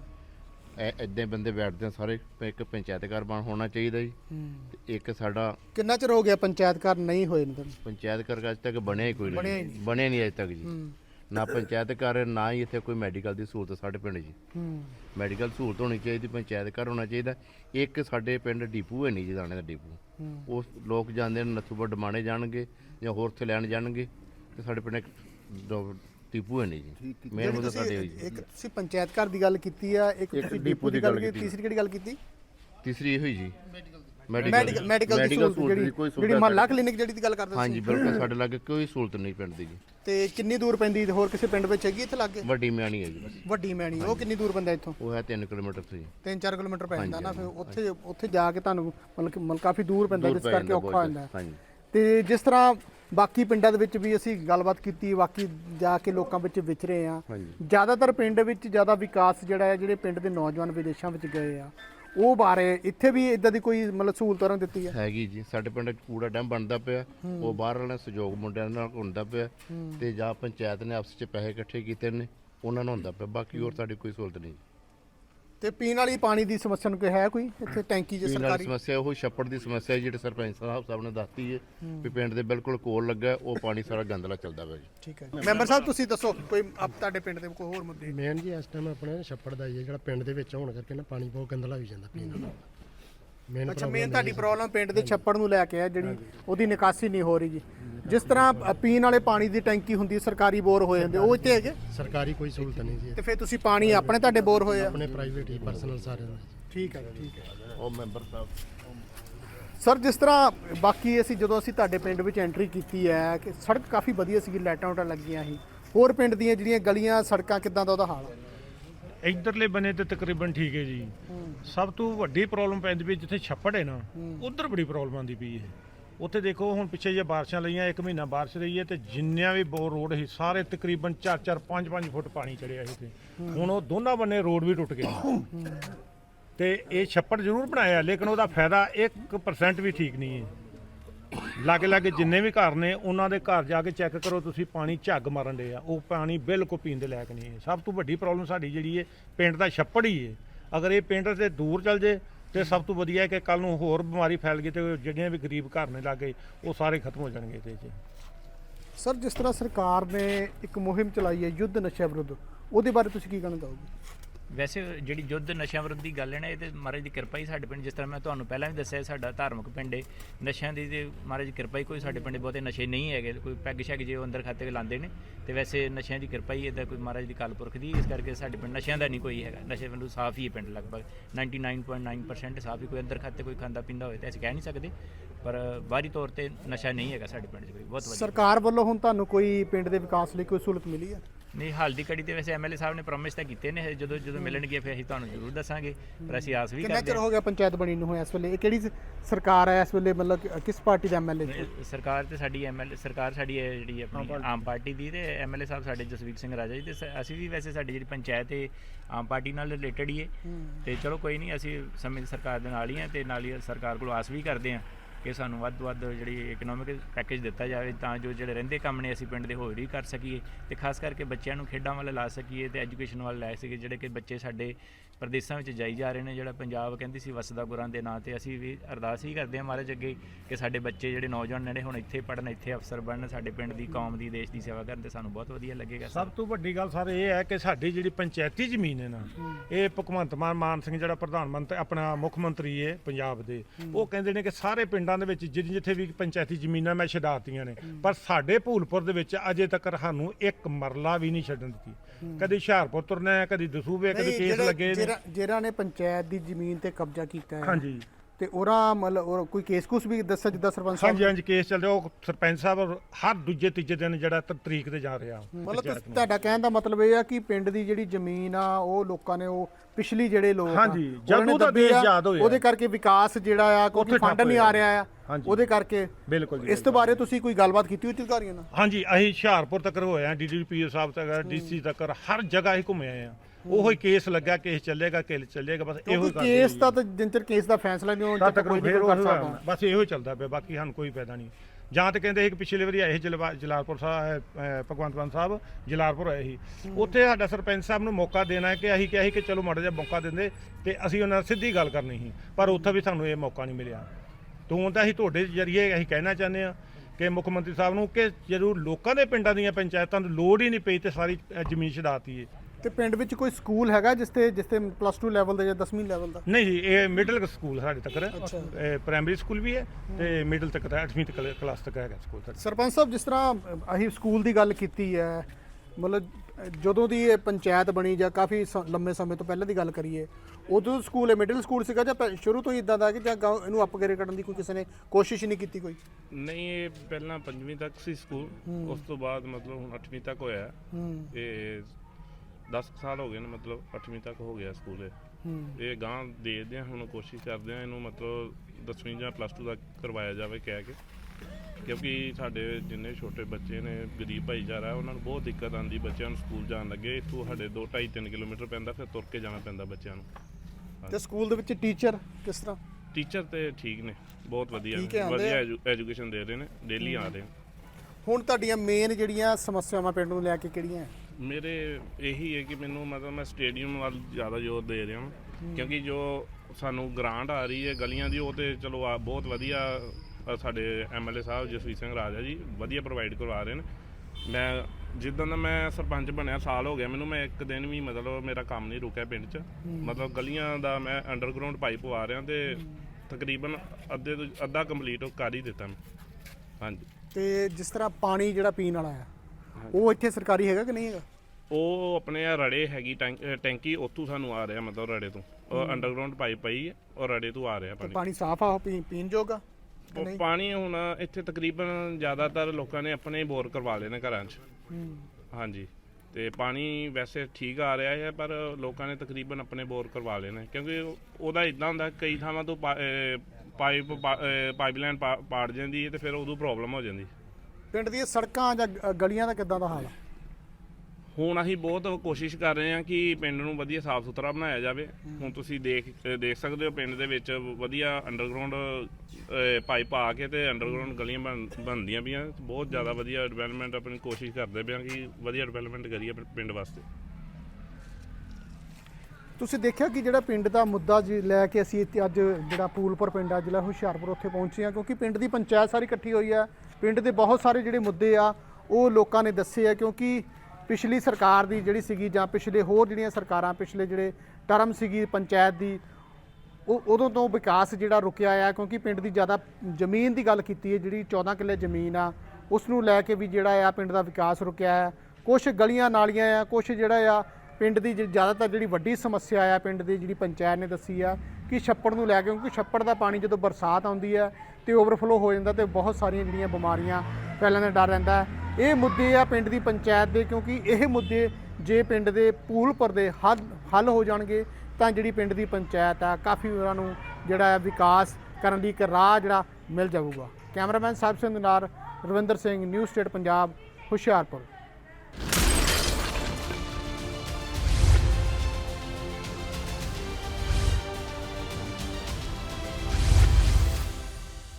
ਐ ਇਦਾਂ ਬੰਦੇ ਬੈਠਦੇ ਆ ਸਾਰੇ ਇੱਕ ਪੰਚਾਇਤ ਘਰ ਬਣ ਹੋਣਾ ਚਾਹੀਦਾ ਜੀ। ਹੂੰ। ਤੇ ਇੱਕ ਸਾਡਾ ਕਿੰਨਾ ਚਿਰ ਹੋ ਗਿਆ ਪੰਚਾਇਤ ਘਰ ਨਹੀਂ ਹੋਏ ਨੇ ਪੰਚਾਇਤ ਘਰ ਅੱਜ ਤੱਕ ਬਣਿਆ ਹੀ ਕੋਈ ਬਣਿਆ ਹੀ ਨਹੀਂ। ਬਣਿਆ ਨਹੀਂ ਅਜੇ ਤੱਕ ਜੀ। ਹੂੰ। ਨਾ ਪੰਚਾਇਤ ਘਰ ਨਾ ਹੀ ਇੱਥੇ ਕੋਈ ਮੈਡੀਕਲ ਦੀ ਸਹੂਲਤ ਸਾਡੇ ਪਿੰਡ ਜੀ। ਹੂੰ। ਮੈਡੀਕਲ ਸਹੂਲਤ ਹੋਣੀ ਚਾਹੀਦੀ ਪੰਚਾਇਤ ਘਰ ਹੋਣਾ ਚਾਹੀਦਾ। ਇੱਕ ਸਾਡੇ ਪਿੰਡ ਡਿਪੂ ਹੈ ਨਹੀਂ ਜੀ ਦਾਣੇ ਦਾ ਡਿਪੂ। ਹੂੰ। ਉਹ ਲੋਕ ਜਾਂਦੇ ਨੇ ਨੱਥੂਪੁਰ ਡਮਾਣੇ ਜਾਣਗੇ ਜਾਂ ਹੋਰ ਉੱਥੇ ਲੈਣ ਜਾਣਗੇ ਤੇ ਸਾਡੇ ਪਿੰਡ ਇੱਕ ਡਿਪੂ ਹੈ ਨਹੀਂ ਜੀ। ਮੇਨ ਮੁੱਦਾ ਸਾਡੇ ਹੋਈ ਜੀ। ਇੱਕ ਤੁਸੀਂ ਪੰਚਾਇਤ ਘਰ ਦੀ ਗੱਲ ਕੀਤੀ ਆ ਇੱਕ ਤੁਸੀਂ ਡੀਪੂ ਦੀ ਗੱਲ ਕੀਤੀ। ਤੀਸਰੀ ਕਿਹੜੀ ਗੱਲ ਕੀਤੀ? ਤੀਸਰੀ ਇਹੋ ਹੀ ਜੀ। ਮੈਡੀਕਲ ਮੈਡੀਕਲ ਦੀ ਸਹੂਲਤ ਸਹੂਲਤ ਜਿਹੜੀ ਮਹੱਲਾ ਕਲੀਨਿਕ ਜਿਹੜੀ ਦੀ ਗੱਲ ਕਰਦੇ ਹਾਂਜੀ ਬਿਲਕੁਲ ਸਾਡੇ ਲਾਗੇ ਕੋਈ ਸਹੂਲਤ ਨਹੀਂ ਪਿੰਡ ਦੀ ਜੀ। ਤੇ ਕਿੰਨੀ ਦੂਰ ਪੈਂਦੀ ਤੇ ਹੋਰ ਕਿਸੇ ਪਿੰਡ ਵਿੱਚ ਹੈਗੀ ਇੱਥੇ ਲਾਗੇ? ਵੱਡੀ ਮਿਆਣੀ ਹੈ ਜੀ ਬਸ। ਵੱਡੀ ਮੈਣੀ ਉਹ ਕਿੰਨੀ ਦੂਰ ਪੈਂਦਾ ਇੱਥੋਂ? ਉਹ ਹੈ 3 ਕਿਲੋਮੀਟਰ ਤੋਂ ਜੀ। 3-4 ਕਿਲੋਮੀਟਰ ਪੈ ਜਾਂਦਾ ਨਾ ਫਿਰ ਉੱਥੇ ਉੱਥੇ ਜਾ ਕੇ ਤੁਹਾਨੂੰ ਮਤਲਬ ਕਿ ਮਤਲਬ ਕਾਫੀ ਦੂਰ ਪੈਂਦਾ ਜਿਸ ਕਰਕੇ ਔਖਾ ਹੋ ਬਹੁਤ ਜਾਂਦਾ। ਹੈ। ਹਾਂਜੀ। ਤੇ ਜਿਸ ਤਰ੍ਹਾਂ ਬਾਕੀ ਪਿੰਡਾਂ ਦੇ ਵਿੱਚ ਵੀ ਅਸੀਂ ਗੱਲਬਾਤ ਕੀਤੀ ਬਾਕੀ ਜਾ ਕੇ ਲੋਕਾਂ ਵਿੱਚ ਵਿਚਰੇ ਆ ਜ਼ਿਆਦਾਤਰ ਪਿੰਡ ਵਿੱਚ ਜ਼ਿਆਦਾ ਵਿਕਾਸ ਜਿਹੜਾ ਹੈ ਜਿਹੜੇ ਪਿੰਡ ਦੇ ਨੌਜਵਾਨ ਵਿਦੇਸ਼ਾਂ ਵਿੱਚ ਗਏ ਆ। ਉਹ ਬਾਰੇ ਇੱਥੇ ਵੀ ਇਦਾਂ ਦੀ ਕੋਈ ਮਤਲਬ ਸਹੂਲਤ ਉਹਨਾਂ ਨੂੰ ਦਿੱਤੀ ਹੈ? ਹੈਗੀ ਜੀ ਸਾਡੇ ਪਿੰਡ ਇੱਕ ਕੂੜਾ ਡੈਮ ਬਣਦਾ ਪਿਆ। ਉਹ ਬਾਹਰ ਵਾਲਿਆਂ ਸਹਿਯੋਗ ਮੁੰਡਿਆਂ ਨਾਲ ਹੁੰਦਾ ਪਿਆ। ਤੇ ਜਾਂ ਪੰਚਾਇਤ ਨੇ ਆਪਸ ਵਿੱਚ ਪੈਸੇ ਇਕੱਠੇ ਕੀਤੇ ਨੇ ਉਹਨਾਂ ਨੂੰ ਹੁੰਦਾ ਪਿਆ। ਬਾਕੀ ਹੋਰ ਸਾਡੀ ਕੋਈ ਸਹੂਲਤ ਨਹੀਂ। ਤੇ ਪੀਣ ਵਾਲੀ ਪਾਣੀ ਦੀ ਸਮੱਸਿਆ ਨੂੰ ਕੋਈ ਹੈ ਕੋਈ ਇੱਥੇ ਟੈਂਕੀ ਜੇ ਪੀਣ ਵਾਲੀ ਸਰਕਾਰੀ? ਸਮੱਸਿਆ ਉਹ ਛੱਪੜ ਦੀ ਸਮੱਸਿਆ ਹੈ ਜਿਹੜੀ ਸਰਪੰਚ ਸਾਹਿਬ ਸਾਹਿਬ ਨੇ ਦੱਸਤੀ ਹੈ ਵੀ ਪਿੰਡ ਦੇ ਬਿਲਕੁਲ ਕੋਲ ਲੱਗਾ ਹੈ, ਉਹ ਪਾਣੀ ਸਾਰਾ ਗੰਦਲਾ ਚੱਲਦਾ ਪਿਆ ਜੀ। ਠੀਕ ਹੈ ਮੈਂਬਰ ਸਾਹਿਬ ਤੁਸੀਂ ਦੱਸੋ ਕੋਈ ਆਪ ਤੁਹਾਡੇ ਪਿੰਡ ਦੇ ਕੋਈ ਹੋਰ ਮੁੱਦੇ? ਮੇਨ ਜੀ ਇਸ ਟਾਈਮ ਆਪਣੇ ਛੱਪੜ ਦਾ ਹੀ ਹੈ ਜਿਹੜਾ ਪਿੰਡ ਦੇ ਵਿੱਚ ਹੋਣ ਕਰਕੇ ਨਾ ਪਾਣੀ ਬਹੁਤ ਗੰਦਲਾ ਹੋਈ ਜਾਂਦਾ ਪੀਣ ਦਾ ਅੱਛਾ ਮੇਨ ਤੁਹਾਡੀ ਪ੍ਰੋਬਲਮ ਪਿੰਡ ਦੇ ਛੱਪੜ ਨੂੰ ਲੈ ਕੇ ਹੈ ਜਿਹੜੀ ਉਹਦੀ ਨਿਕਾਸੀ ਨਹੀਂ ਹੋ ਰਹੀ ਜੀ। ਜਿਸ ਤਰ੍ਹਾਂ ਅ, ਪੀਣ ਵਾਲੇ ਪਾਣੀ ਦੀ ਟੈਂਕੀ ਹੁੰਦੀ ਸਰਕਾਰੀ ਬੋਰ ਹੋਏ ਹੁੰਦੇ ਉਹ ਇੱਥੇ ਹੈਗੇ? ਸਰਕਾਰੀ ਕੋਈ ਸਹੂਲਤ ਨਹੀਂ ਜੀ। ਤੇ ਫਿਰ ਤੁਸੀਂ ਪਾਣੀ ਆਪਣੇ ਤੁਹਾਡੇ ਬੋਰ ਹੋਏ ਆ ਆਪਣੇ ਪ੍ਰਾਈਵੇਟ ਹੀ ਪਰਸਨਲ ਸਾਰਿਆਂ ਦਾ। ਠੀਕ ਹੈ ਜੀ, ਠੀਕ ਹੈ। ਉਹ ਮੈਂਬਰ ਸਾਹਿਬ। ਸਰ ਜਿਸ ਤਰ੍ਹਾਂ ਬਾਕੀ ਅਸੀਂ ਜਦੋਂ ਅਸੀਂ ਤੁਹਾਡੇ ਪਿੰਡ ਵਿੱਚ ਐਂਟਰੀ ਕੀਤੀ ਹੈ ਕਿ ਸੜਕ ਕਾਫੀ ਵਧੀਆ ਸੀਗੀ ਲਾਈਟਾਂ ਉਟਾਂ ਲੱਗੀਆਂ ਸੀ। ਹੋਰ ਪਿੰਡ ਦੀਆਂ ਜਿਹੜੀਆਂ ਗਲੀਆਂ ਸੜਕਾਂ ਕਿੱਦਾਂ ਦਾ ਉਹਦਾ ਹਾਲ? ਹੈ ਇਧਰਲੇ ਬਨੇ ਤੇ ਤਕਰੀਬਨ ਠੀਕ ਹੈ ਜੀ। ਸਭ ਤੋਂ ਵੱਡੀ ਪ੍ਰੋਬਲਮ ਪੈਂਦੀ ਵੀ ਜਿੱਥੇ ਛੱਪੜ ਹੈ ਨਾ ਉਧਰ ਬੜੀ ਪ੍ਰੋਬਲਮ ਆਉਂਦੀ ਪਈ ਹੈ ਉੱਥੇ ਦੇਖੋ ਹੁਣ ਪਿੱਛੇ ਜੇ ਬਾਰਿਸ਼ਾਂ ਲਈਆਂ ਇੱਕ ਮਹੀਨਾ ਬਾਰਿਸ਼ ਰਹੀ ਹੈ ਤੇ ਜਿੰਨਿਆਂ ਵੀ ਬੋ ਰੋਡ ਸੀ ਸਾਰੇ ਤਕਰੀਬਨ 4-4 5-5 ਫੁੱਟ ਪਾਣੀ ਚੜਿਆ ਸੀ ਤੇ ਹੁਣ ਉਹ ਦੋਨਾਂ ਬੰਨੇ ਰੋਡ ਵੀ ਟੁੱਟ ਗਏ। ਤੇ ਇਹ ਛੱਪੜ ਜ਼ਰੂਰ ਬਣਾਇਆ ਲੇਕਿਨ ਉਹਦਾ ਫਾਇਦਾ 1% ਵੀ ਠੀਕ ਨਹੀਂ ਹੈ। ਲਾਗੇ ਲਾਗੇ ਜਿੰਨੇ ਵੀ ਘਰ ਨੇ, ਉਹਨਾਂ ਦੇ ਘਰ ਜਾ ਕੇ ਚੈੱਕ ਕਰੋ, ਤੁਸੀਂ ਪਾਣੀ ਝੱਗ ਮਾਰਨ ਦੇ ਆ। ਉਹ ਪਾਣੀ ਬਿਲਕੁਲ ਪੀਣ ਦੇ ਲਾਇਕ ਨਹੀਂ ਹੈ। ਸਭ ਤੋਂ ਵੱਡੀ ਪ੍ਰੋਬਲਮ ਸਾਡੀ ਜਿਹੜੀ ਹੈ ਪਿੰਡ ਦਾ ਛੱਪੜ ਹੀ ਹੈ ਅਗਰ ਇਹ ਪਿੰਡ ਤੇ ਦੂਰ ਚੱਲ ਜੇ, ਤੇ ਸਭ ਤੋਂ ਵਧੀਆ ਹੈ ਕਿ ਕੱਲ ਨੂੰ ਹੋਰ ਬਿਮਾਰੀ ਫੈਲ ਗਈ ਤੇ ਜਿਹੜੀਆਂ ਵੀ ਗਰੀਬ ਘਰ ਨੇ ਲਾਗੇ, ਉਹ ਸਾਰੇ ਖਤਮ ਹੋ ਜਾਣਗੇ ਤੇ ਜੀ ਸਰ, ਜਿਸ ਤਰ੍ਹਾਂ ਸਰਕਾਰ ਨੇ ਇੱਕ ਮੁਹਿੰਮ ਚਲਾਈ ਹੈ, ਯੁੱਧ ਨਸ਼ਾ ਵਿਰੁੱਧ, ਉਹਦੇ ਬਾਰੇ ਤੁਸੀਂ ਕੀ ਕਹਿਣਾ ਚਾਹੋਗੇ? ਵੈਸੇ ਜਿਹੜੀ ਯੁੱਧ ਨਸ਼ਿਆਂ ਵਿਰੁੱਧ ਦੀ ਗੱਲ ਹੈ ਨਾ, ਇਹ ਤੇ ਮਹਾਰਾਜ ਦੀ ਕਿਰਪਾ ਹੀ ਸਾਡੇ ਪਿੰਡ, ਜਿਸ ਤਰ੍ਹਾਂ ਮੈਂ ਤੁਹਾਨੂੰ ਪਹਿਲਾਂ ਵੀ ਦੱਸਿਆ, ਸਾਡਾ ਧਾਰਮਿਕ ਪਿੰਡ ਹੈ ਨਸ਼ਿਆਂ ਦੀ ਤੇ ਮਹਾਰਾਜ ਦੀ ਕਿਰਪਾ ਹੀ ਕੋਈ ਸਾਡੇ ਪਿੰਡ ਬਹੁਤੇ ਨਸ਼ੇ ਨਹੀਂ ਹੈਗੇ, ਕੋਈ ਪੈਗ ਸ਼ੈਗ ਜੇ ਉਹ ਅੰਦਰ ਖਾਤੇ ਲਾਉਂਦੇ ਨੇ। ਤੇ ਵੈਸੇ ਨਸ਼ਿਆਂ ਦੀ ਕਿਰਪਾ ਹੀ ਇਹਦਾ ਕੋਈ ਮਹਾਰਾਜ ਦੀ ਕਾਲਪੁਰਖ ਦੀ, ਇਸ ਕਰਕੇ ਸਾਡੇ ਪਿੰਡ ਨਸ਼ਿਆਂ ਦਾ ਨਹੀਂ ਕੋਈ ਹੈਗਾ। ਨਸ਼ੇ ਪਿੰਡੂ ਸਾਫ਼ ਹੀ ਹੈ ਪਿੰਡ ਲਗਭਗ। 99.9% ਸਾਫ਼ ਹੀ ਕੋਈ ਅੰਦਰ ਖਾਤੇ ਕੋਈ ਖਾਂਦਾ ਪੀਂਦਾ ਹੋਵੇ ਤਾਂ ਅਸੀਂ ਕਹਿ ਨਹੀਂ ਸਕਦੇ। ਪਰ ਬਾਹਰੀ ਤੌਰ ਤੇ ਨਸ਼ਾ ਨਹੀਂ ਹੈਗਾ ਸਾਡੇ ਪਿੰਡ 'ਚ ਕੋਈ, ਬਹੁਤ ਵਧੀਆ। ਸਰਕਾਰ ਵੱਲੋਂ ਹੁਣ ਤੁਹਾਨੂੰ ਕੋਈ ਪਿੰਡ ਦੇ ਵਿਕਾਸ ਲਈ ਕੋਈ ਸਹੂਲਤ ਮਿਲੀ ਹੈ? ਨਹੀਂ ਹਾਲ ਦੀ ਕੜੀ ਤੇ ਵੈਸੇ ਐਮਐਲਏ ਸਾਹਿਬ ਨੇ ਪ੍ਰੋਮਿਸ ਤਾਂ ਕੀਤੇ ਨੇ ਜਦੋਂ ਜਦੋਂ ਮਿਲਣਗੇ ਫਿਰ ਅਸੀਂ ਤੁਹਾਨੂੰ ਜ਼ਰੂਰ ਦੱਸਾਂਗੇ ਪਰ ਅਸੀਂ ਆਸ ਵੀ ਕਿੰਨਾ ਕਰਦੇ ਚਿਰ ਹੋ। ਗਿਆ ਪੰਚਾਇਤ ਬਣੀ ਨੂੰ ਹੋਇਆ ਇਸ ਵੇਲੇ? ਇਹ ਕਿਹੜੀ ਸ- ਸਰਕਾਰ ਹੈ ਇਸ ਵੇਲੇ? ਮਤਲਬ ਕਿ ਕਿਸ ਪਾਰਟੀ ਦਾ ਐਮਐਲਏ ਹਾਂ ਸਰਕਾਰ ਤੇ ਸਾਡੀ ਐਮਐਲਏ ਸਰਕਾਰ ਸਾਡੀ ਹੈ ਜਿਹੜੀ ਆਪਣੀ ਆਮ ਪਾਰਟੀ। ਦੀ ਤੇ ਐਮਐਲਏ ਸਾਹਿਬ ਸਾਡੇ ਜਸਵੀਰ ਸਿੰਘ ਰਾਜਾ ਜੀ ਤੇ ਸ- ਅਸੀਂ ਵੀ ਵੈਸੇ ਸਾਡੀ ਜਿਹੜੀ ਪੰਚਾਇਤ ਹੈ ਆਮ ਪਾਰਟੀ ਨਾਲ ਰਿਲੇਟਡ ਹੀ ਹੈ। ਤੇ ਚਲੋ ਕੋਈ ਨਹੀਂ ਅਸੀਂ ਸਮੇਂ ਦੀ ਸਰਕਾਰ ਦੇ ਨਾਲ ਹੀ ਹਾਂ ਤੇ ਨਾਲ ਹੀ ਸਰਕਾਰ ਕੋਲ ਆਸ ਵੀ ਕਰਦੇ ਹਾਂ ਕਿ ਸਾਨੂੰ ਵੱਧ ਤੋਂ ਵੱਧ ਜਿਹੜੀ ਇਕਨੋਮਿਕ ਪੈਕੇਜ ਦਿੱਤਾ ਜਾਵੇ ਤਾਂ ਜੋ ਜਿਹੜੇ ਰਹਿੰਦੇ ਕੰਮ ਨੇ ਅਸੀਂ ਪਿੰਡ ਦੇ ਹੋਰ ਵੀ ਕਰ ਸਕੀਏ ਤੇ ਖਾਸ ਕਰਕੇ ਬੱਚਿਆਂ ਨੂੰ ਖੇਡਾਂ ਵੱਲ ਲਾ ਸਕੀਏ ਤੇ ਐਜੂਕੇਸ਼ਨ ਵੱਲ ਲੈ ਸਕੀਏ, ਜਿਹੜੇ ਕਿ ਬੱਚੇ ਸਾਡੇ ਪ੍ਰਦੇਸ਼ਾਂ ਵਿੱਚ ਜਾਈ ਜਾ ਰਹੇ ਨੇ ਜਿਹੜਾ ਪੰਜਾਬ ਕਹਿੰਦੀ ਸੀ ਵਸਦਾ ਗੁਰਾਂ ਦੇ ਨਾਂ ਤੇ ਅਸੀਂ ਵੀ ਅਰਦਾਸ ਹੀ ਕਰਦੇ ਹਾਂ ਮਹਾਰਾਜ ਅੱਗੇ ਕਿ ਸਾਡੇ ਬੱਚੇ ਜਿਹੜੇ ਨੌਜਵਾਨ ਨੇ ਹੁਣ ਇੱਥੇ ਪੜਨ ਇੱਥੇ ਅਫਸਰ ਬਣਨ ਸਾਡੇ ਪਿੰਡ ਦੀ ਕੌਮ ਦੀ ਦੇਸ਼ ਦੀ ਸੇਵਾ ਕਰਨ ਤੇ ਸਾਨੂੰ ਬਹੁਤ ਵਧੀਆ ਲੱਗੇਗਾ। ਸਭ ਤੋਂ ਵੱਡੀ ਗੱਲ ਸਰ ਇਹ ਹੈ ਕਿ ਸਾਡੀ ਜਿਹੜੀ ਪੰਚਾਇਤੀ ਜ਼ਮੀਨ ਹੈ ਨਾ ਇਹ ਭਗਵੰਤ ਮਾਨ ਮਾਨ ਸਿੰਘ ਜਿਹੜਾ ਪ੍ਰਧਾਨ ਮੰਤਰੀ ਆਪਣਾ ਮੁੱਖ ਮੰਤਰੀ ਹੈ ਪੰਜਾਬ ਦੇ ਉਹ ਕਹਿੰਦੇ ਨੇ ਕਿ ਸਾਰੇ ਪਿੰਡਾਂ ਦੇ ਵਿੱਚ ਜਿੱਥੇ ਜਿੱਥੇ ਵੀ ਪੰਚਾਇਤੀ ਜ਼ਮੀਨਾਂ ਮੈਂ ਛਡਾਤੀਆਂ ਨੇ ਪਰ ਸਾਡੇ ਭੂਲਪੁਰ ਦੇ ਵਿੱਚ ਅਜੇ ਤੱਕ ਸਾਨੂੰ ਇੱਕ ਮਰਲਾ ਵੀ ਨਹੀਂ ਛੱਡਣ ਦਿੱਤੀ। ਕਦੀ ਹੁਸ਼ਿਆਰਪੁਰ ਤੁਰਨਾ ਕਦੀ ਦਸੂਬੇ ਕਦੀ ਕੇਸ ਲੱਗੇ ਨੇ। ਜਿਹੜਾ- ਜਿਹਨਾਂ ਨੇ ਪੰਚਾਇਤ ਦੀ ਜ਼ਮੀਨ ਤੇ ਕਬਜ਼ਾ ਕੀਤਾ ਹੈ ਹਾਂਜੀ ਤੇ ਉਹਦਾ ਮਤਲਬ ਉਹ ਕੋਈ ਕੇਸ ਕੁਸ ਵੀ ਦੱਸਿਆ ਜਿੱਦਾਂ ਸਰਪੰਚ ਸਾਹਿਬ ਹਾਂਜੀ ਹਾਂਜੀ ਕੇਸ ਚੱਲ ਰਿਹਾ ਉਹ ਸਰਪੰਚ ਸਾਹਿਬ ਹਰ ਦੂਜੇ ਤੀਜੇ ਦਿਨ ਜਿਹੜਾ ਤ- ਤਰੀਕ ਤੇ ਜਾ ਰਿਹਾ ਮਤਲਬ ਪੰਚਾਇਤ ਤੁਸੀਂ- ਨੂੰ। ਤੁਹਾਡਾ ਕਹਿਣ ਦਾ ਮਤਲਬ ਇਹ ਆ ਕਿ ਪਿੰਡ ਦੀ ਜਿਹੜੀ ਜ਼ਮੀਨ ਆ ਉਹ ਲੋਕਾਂ ਨੇ ਉਹ ਪਿਛਲੀ ਜਿਹੜੇ ਲੋਕ ਆ, ਹਾਂਜੀ, ਉਹਨਾਂ ਨੇ ਜਦੋਂ ਦਾ ਦੱਬੀ ਦੇਸ਼ ਆ, ਆਜ਼ਾਦ ਹੋਇਆ। ਉਹਦੇ ਕਰਕੇ ਵਿਕਾਸ ਜਿਹੜਾ ਆ ਕਿਉਂਕਿ ਉੱਥੇ ਫੰਡ ਨਹੀਂ ਆ ਹੋਇਆ। ਰਿਹਾ ਆ ਹਾਂਜੀ। ਉਹਦੇ ਕਰਕੇ ਬਿਲਕੁਲ ਜੀ ਇਸ ਤੋਂ ਬਾਰੇ ਤੁਸੀਂ ਕੋਈ ਗੱਲਬਾਤ ਕੀਤੀ ਹੋਈ ਅਧਿਕਾਰੀਆਂ ਨਾਲ ਹਾਂਜੀ ਅਸੀਂ ਹੁਸ਼ਿਆਰਪੁਰ ਤੱਕ ਹੋਏ ਆ ਡੀਡੀਪੀਓ ਸਾਹਿਬ ਤੱਕ ਡੀਸੀ ਤੱਕ ਹਰ ਜਗ੍ਹਾ ਅਸੀਂ ਘੁੰਮੇ ਆਏ ਆ ਉਹੋ ਹੀ ਕੇਸ ਲੱਗਾ ਕੇਸ ਚੱਲੇਗਾ ਕੇਸ ਚੱਲੇਗਾ ਬਸ ਇਹੋ ਹੀ ਕੇਸ। ਦਾ ਤਾਂ ਜਿੰਨ ਚਿਰ ਕੇਸ ਦਾ ਫੈਸਲਾ ਨਹੀਂ ਹੋਣ ਤੱਕ ਕੋਈ ਫੇਰ ਕਰ ਸਕਦਾ। ਬਸ ਇਹੋ ਹੀ ਚੱਲਦਾ ਪਿਆ ਬਾਕੀ ਸਾਨੂੰ ਕੋਈ ਫਾਇਦਾ ਨਹੀਂ। ਜਾਂ ਤੇ ਕਹਿੰਦੇ ਸੀ ਕਿ ਪਿਛਲੇ ਵਾਰੀ ਆਏ ਸੀ ਜਲਾਲਪੁਰ ਸਾਹਿਬ ਭਗਵੰਤ ਮਾਨ ਸਾਹਿਬ ਜਲਾਲਪੁਰ ਆਏ ਸੀ। ਉੱਥੇ ਸਾਡਾ ਸਰਪੰਚ ਸਾਹਿਬ ਨੂੰ ਮੌਕਾ ਦੇਣਾ ਹੈ ਕਿ ਅਸੀਂ ਕਿਹਾ ਸੀ ਕਿ ਚਲੋ ਮਾੜਾ ਜਿਹਾ ਮੌਕਾ ਦਿੰਦੇ ਤੇ ਅਸੀਂ ਉਹਨਾਂ ਨਾਲ ਸਿੱਧੀ ਗੱਲ ਕਰਨੀ ਸੀ ਪਰ ਉੱਥੇ ਵੀ ਸਾਨੂੰ ਇਹ ਮੌਕਾ ਨਹੀਂ ਮਿਲਿਆ। ਤੋਂ ਤਾਂ ਅਸੀਂ ਤੁਹਾਡੇ ਜਰੀਏ ਅਸੀਂ ਕਹਿਣਾ ਚਾਹੁੰਦੇ ਆ ਕਿ ਮੁੱਖ ਮੰਤਰੀ ਸਾਹਿਬ ਨੂੰ ਕਿ ਜਦੋਂ ਲੋਕਾਂ ਦੇ ਪਿੰਡਾਂ ਦੀਆਂ ਪੰਚਾਇਤਾਂ ਨੂੰ ਲੋੜ ਹੀ ਨਹੀਂ ਪਈ ਤੇ ਸਾਰੀ ਜ਼ਮੀਨ ਛਡਾਤੀ ਏ। ਤੇ ਪਿੰਡ ਵਿੱਚ ਕੋਈ ਸਕੂਲ ਹੈਗਾ ਜਿਸ ਤੇ ਜਿਸ ਤੇ ਪਲੱਸ 2 ਲੈਵਲ ਦਾ ਜਾਂ 10ਵੀਂ ਲੈਵਲ ਦਾ? ਨਹੀਂ ਜੀ ਇਹ ਮਿਡਲ ਸਕੂਲ ਸਾਡੇ ਤੱਕ। ਇਹ ਪ੍ਰਾਇਮਰੀ ਸਕੂਲ ਵੀ ਹੈ ਤੇ ਮਿਡਲ ਤੱਕ ਦਾ 8ਵੀਂ ਤੱਕ ਕਲਾਸ ਤੱਕ ਹੈਗਾ ਸਕੂਲ ਸਾਡਾ। ਸਰਪੰਚ ਸਾਹਿਬ ਜਿਸ ਤਰ੍ਹਾਂ ਅਸੀਂ ਸਕੂਲ ਦੀ ਗੱਲ ਕੀਤੀ ਹੈ ਮਤਲਬ ਜਦੋਂ ਦੀ ਇਹ ਪੰਚਾਇਤ ਬਣੀ ਜਾਂ ਕਾਫੀ ਲੰਮੇ ਸਮੇਂ ਤੋਂ ਪਹਿਲਾਂ ਦੀ ਗੱਲ ਕਰੀਏ ਉਦੋਂ ਸਕੂਲ ਹੈ ਮਿਡਲ ਸਕੂਲ ਸੀਗਾ ਜਾਂ ਸ਼ੁਰੂ ਤੋਂ ਹੀ ਇਦਾਂ ਦਾ ਕਿ ਜਾਂ ਇਹਨੂੰ ਅਪਗ੍ਰੇਡ ਕਰਨ ਦੀ ਕੋਈ ਕਿਸੇ ਨੇ ਕੋਸ਼ਿਸ਼ ਹੀ ਨਹੀਂ ਕੀਤੀ ਕੋਈ? ਨਹੀਂ ਇਹ ਪਹਿਲਾਂ ਪੰਜਵੀਂ ਤੱਕ ਸੀ ਸਕੂਲ ਉਸ ਤੋਂ ਬਾਅਦ ਮਤਲਬ ਹੁਣ 8ਵੀਂ ਤੱਕ ਹੋਇਆ। ਹੈ। ਹੂੰ ਇਹ 10 ਸਾਲ ਹੋ ਗਏ ਨੇ ਮਤਲਬ 8ਵੀਂ ਤੱਕ ਹੋ ਗਿਆ ਸਕੂਲ ਇਹ। ਹੂੰ। ਇਹ ਗਾਂ ਦੇਖਦੇ ਆ ਹੁਣ ਕੋਸ਼ਿਸ਼ ਕਰਦੇ ਆ ਇਹਨੂੰ ਮਤਲਬ 10ਵੀਂ ਜਾਂ ਪਲੱਸ 2 ਤੱਕ ਕਰਵਾਇਆ ਜਾਵੇ ਕਹਿ ਕੇ। ਕਿਉਂਕਿ ਸਾਡੇ ਜਿੰਨੇ ਛੋਟੇ ਬੱਚੇ ਨੇ ਗਰੀਬ ਭਾਈਚਾਰਾ ਉਹਨਾਂ ਨੂੰ ਬਹੁਤ ਦਿੱਕਤ ਆਉਂਦੀ ਬੱਚਿਆਂ ਨੂੰ ਸਕੂਲ ਜਾਣ ਲੱਗੇ ਇੱਥੋਂ ਸਾਡੇ 2 2.5 3 ਕਿਲੋਮੀਟਰ ਪੈਂਦਾ ਫਿਰ ਤੁਰ ਕੇ ਜਾਣਾ ਪੈਂਦਾ ਬੱਚਿਆਂ ਨੂੰ। ਤੇ ਸਕੂਲ ਦੇ ਵਿੱਚ ਟੀਚਰ ਕਿਸ ਤਰ੍ਹਾਂ? ਟੀਚਰ ਤੇ ਠੀਕ ਨੇ ਬਹੁਤ ਵਧੀਆ ਠੀਕ ਹੈ, ਨੇ ਆਉਂਦੇ ਵਧੀਆ। ਐਜੂਕੇਸ਼ਨ ਦੇ ਰਹੇ ਨੇ ਡੇਲੀ ਆ ਰਹੇ ਨੇ। ਹੁਣ ਤੁਹਾਡੀਆਂ ਮੇਨ ਜਿਹੜੀਆਂ ਸਮੱਸਿਆਵਾਂ ਪਿੰਡ ਨੂੰ ਲੈ ਕੇ ਕਿਹੜੀਆਂ? ਹੈ ਮੇਰੇ ਇਹੀ ਹੈ ਕਿ ਮੈਨੂੰ ਮਤਲਬ ਮੈਂ ਸਟੇਡੀਅਮ ਵੱਲ ਜ਼ਿਆਦਾ ਜ਼ੋਰ ਦੇ ਰਿਹਾ ਹਾਂ। ਕਿਉਂਕਿ ਜੋ ਸਾਨੂੰ ਗ੍ਰਾਂਟ ਆ ਰਹੀ ਹੈ ਗਲੀਆਂ ਦੀ ਉਹ ਤੇ ਚਲੋ ਆ ਬਹੁਤ ਵਧੀਆ ਅ, ਸਾਡੇ ਐਮਐਲਏ ਸਾਹਿਬ ਜਸਵੀਰ ਸਿੰਘ ਰਾਜਾ ਜੀ ਵਧੀਆ ਪ੍ਰੋਵਾਈਡ ਕਰਵਾ ਰਹੇ ਨੇ। ਮੈਂ ਜਿੱਦਾਂ ਦਾ ਮੈਂ ਸਰਪੰਚ ਬਣਿਆ ਸਾਲ ਹੋ ਗਿਆ ਮੈਨੂੰ ਮੈਂ ਇੱਕ ਦਿਨ ਵੀ ਮਤਲਬ ਮੇਰਾ ਕੰਮ ਨਹੀਂ ਰੁਕਿਆ ਪਿੰਡ 'ਚ। ਮਤਲਬ ਗਲੀਆਂ ਦਾ ਮੈਂ ਅੰਡਰਗਰਾਉਂਡ ਪਾਈਪ ਪਵਾ ਰਿਹਾ ਤੇ ਤਕਰੀਬਨ ਅੱਧੇ ਤੋਂ ਅੱਧਾ ਕੰਪਲੀਟ ਕਰ ਹੀ ਦਿੱਤਾ ਮੈਂ। ਹਾਂਜੀ। ਤੇ ਜਿਸ ਤਰ੍ਹਾਂ ਪਾਣੀ ਜਿਹੜਾ ਪੀਣ ਵਾਲਾ ਹੈ ਉਹ ਇੱਥੇ ਸਰਕਾਰੀ ਹੈਗਾ ਕਿ ਨਹੀਂ ਹੈਗਾ? ਉਹ ਆਪਣੇ ਆ ਰੜੇ ਹੈਗੀ ਟੈਂਕ- ਅ, ਟੈਂਕੀ ਉੱਥੋਂ ਸਾਨੂੰ ਆ ਰਿਹਾ ਮਤਲਬ ਰੜੇ ਤੋਂ। ਉਹ ਅੰਡਰਗਰਾਉਂਡ ਪਾਈਪ ਪਈ ਹੈ ਉਹ ਰੜੇ ਤੋਂ ਆ ਰਿਹਾ ਤੇ ਪਾਣੀ। ਪਾਣੀ ਸਾਫ਼ ਆ ਉਹ ਪੀ- ਪੀਣ ਯੋਗ ਆ ਕਿ ਉਹ ਨਹੀਂ? ਪਾਣੀ ਹੁਣ ਇੱਥੇ ਤਕਰੀਬਨ ਜ਼ਿਆਦਾਤਰ ਲੋਕਾਂ ਨੇ ਆਪਣੇ ਬੋਰ ਕਰਵਾ ਲਏ ਨੇ ਘਰਾਂ 'ਚ। ਹੂੰ। ਹਾਂਜੀ। ਤੇ ਪਾਣੀ ਵੈਸੇ ਠੀਕ ਆ ਰਿਹਾ ਹੈ ਪਰ ਲੋਕਾਂ ਨੇ ਤਕਰੀਬਨ ਆਪਣੇ ਬੋਰ ਕਰਵਾ ਲਏ ਨੇ। ਕਿਉਂਕਿ ਉਹ- ਉਹਦਾ ਇਦਾਂ ਹੁੰਦਾ ਕਈ ਥਾਵਾਂ ਤੋਂ ਪਾ- ਅ, ਪਾਈਪ ਪਾਈਪਲਾਈਨ ਪਾੜ ਜਾਂਦੀ ਹੈ ਤੇ ਫਿਰ ਉਦੋਂ ਪ੍ਰੋਬਲਮ ਹੋ ਜਾਂਦੀ ਪਿੰਡ ਦੀਆਂ ਸੜਕਾਂ ਜਾਂ ਗ- ਗਲੀਆਂ ਦਾ ਕਿੱਦਾਂ ਦਾ ਹਾਲ ਆ? ਹੁਣ ਅਸੀਂ ਬਹੁਤ ਕੋਸ਼ਿਸ਼ ਕਰ ਰਹੇ ਹਾਂ ਕਿ ਪਿੰਡ ਨੂੰ ਵਧੀਆ ਸਾਫ਼ ਸੁਥਰਾ ਬਣਾਇਆ ਜਾਵੇ। ਹੁਣ ਤੁਸੀਂ ਦੇਖ ਅ, ਦੇਖ ਸਕਦੇ ਹੋ ਪਿੰਡ ਦੇ ਵਿੱਚ ਵਧੀਆ ਅੰਡਰਗਰਾਉਂਡ ਪਾਈਪ ਆ ਕੇ ਤੇ ਅੰਡਰਗਰਾਉਂਡ ਗਲੀਆਂ ਬਣ ਬਣਦੀਆਂ ਪਈਆਂ। ਬਹੁਤ ਜ਼ਿਆਦਾ ਵਧੀਆ ਡਿਵੈਲਪਮੈਂਟ ਆਪਣੀ ਕੋਸ਼ਿਸ਼ ਕਰਦੇ ਪਏ ਹਾਂ ਕਿ ਵਧੀਆ ਡਿਵੈਲਪਮੈਂਟ ਕਰੀਏ ਪਿੰਡ ਵਾਸਤੇ। ਤੁਸੀਂ ਦੇਖਿਆ ਕਿ ਜਿਹੜਾ ਪਿੰਡ ਦਾ ਮੁੱਦਾ ਜੀ ਲੈ ਕੇ ਅਸੀਂ ਇੱਥੇ ਅੱਜ ਜਿਹੜਾ ਪੂਲਪੁਰ ਪਿੰਡ ਆ ਜ਼ਿਲ੍ਹਾ ਹੁਸ਼ਿਆਰਪੁਰ ਉੱਥੇ ਪਹੁੰਚੇ ਆ ਕਿਉਂਕਿ ਪਿੰਡ ਦੀ ਪੰਚਾਇਤ ਸਾਰੀ ਇਕੱਠੀ ਹੋਈ ਆ ਪਿੰਡ ਦੇ ਬਹੁਤ ਸਾਰੇ ਜਿਹੜੇ ਮੁੱਦੇ ਆ, ਉਹ ਲੋਕਾਂ ਨੇ ਦੱਸੇ ਆ, ਕਿਉਂਕਿ ਪਿਛਲੀ ਸਰਕਾਰ ਦੀ ਜਿਹੜੀ ਸੀਗੀ ਜਾਂ ਪਿਛਲੇ ਹੋਰ ਜਿਹੜੀਆਂ ਸਰਕਾਰਾਂ, ਪਿਛਲੇ ਜਿਹੜੇ ਟਰਮ ਸੀਗੀ ਪੰਚਾਇਤ ਦੀ, ਉਹ ਉਦੋਂ ਤੋਂ ਵਿਕਾਸ ਜਿਹੜਾ ਰੁਕਿਆ ਆ, ਕਿਉਂਕਿ ਪਿੰਡ ਦੀ ਜ਼ਿਆਦਾ ਜ਼ਮੀਨ ਦੀ ਗੱਲ ਕੀਤੀ ਹੈ, ਜਿਹੜੀ 14 ਕਿੱਲੇ ਜ਼ਮੀਨ ਆ, ਉਸ ਨੂੰ ਲੈ ਕੇ ਵੀ ਜਿਹੜਾ ਆ ਪਿੰਡ ਦਾ ਵਿਕਾਸ ਰੁਕਿਆ ਆ। ਕੁਝ ਗਲੀਆਂ ਨਾਲੀਆਂ ਆ ਕੁਝ ਜਿਹੜਾ ਆ, ਪਿੰਡ ਦੀ ਜਿਹੜੀ ਜ਼ਿਆਦਾਤਰ ਜਿਹੜੀ ਵੱਡੀ ਸਮੱਸਿਆ ਆ, ਪਿੰਡ ਦੀ ਜਿਹੜੀ ਪੰਚਾਇਤ ਨੇ ਦੱਸੀ ਆ ਕਿ ਛੱਪੜ ਨੂੰ ਲੈ ਕੇ, ਕਿਉਂਕਿ ਛੱਪੜ ਦਾ ਪਾਣੀ ਜਦੋਂ ਬਰਸਾਤ ਆਉਂਦੀ ਹੈ ਤੇ ਓਵਰਫਲੋ ਹੋ ਜਾਂਦਾ ਤੇ ਬਹੁਤ ਸਾਰੀਆਂ ਜਿਹੜੀਆਂ ਬਿਮਾਰੀਆਂ ਫੈਲਣ ਦਾ ਡਰ ਰਹਿੰਦਾ ਇਹ ਮੁੱਦੇ ਆ ਪਿੰਡ ਦੀ ਪੰਚਾਇਤ ਦੇ, ਕਿਉਂਕਿ ਇਹ ਮੁੱਦੇ ਜੇ ਪਿੰਡ ਦੇ ਪੂਲਪੁਰ ਦੇ ਹੱਲ ਹੱਲ ਹੋ ਜਾਣਗੇ, ਤਾਂ ਜਿਹੜੀ ਪਿੰਡ ਦੀ ਪੰਚਾਇਤ ਆ, ਕਾਫੀ ਉਹਨਾਂ ਨੂੰ ਜਿਹੜਾ ਹੈ ਵਿਕਾਸ ਕਰਨ ਲਈ ਇੱਕ ਰਾਹ ਜਿਹੜਾ ਮਿਲ ਜਾਊਗਾ। ਕੈਮਰਾਮੈਨ ਸਾਹਿਬ ਸਿੰਘ ਦੇ ਨਾਲ ਰਵਿੰਦਰ ਸਿੰਘ, ਨਿਊਜ਼ ਸਟੇਟ ਪੰਜਾਬ, ਹੁਸ਼ਿਆਰਪੁਰ।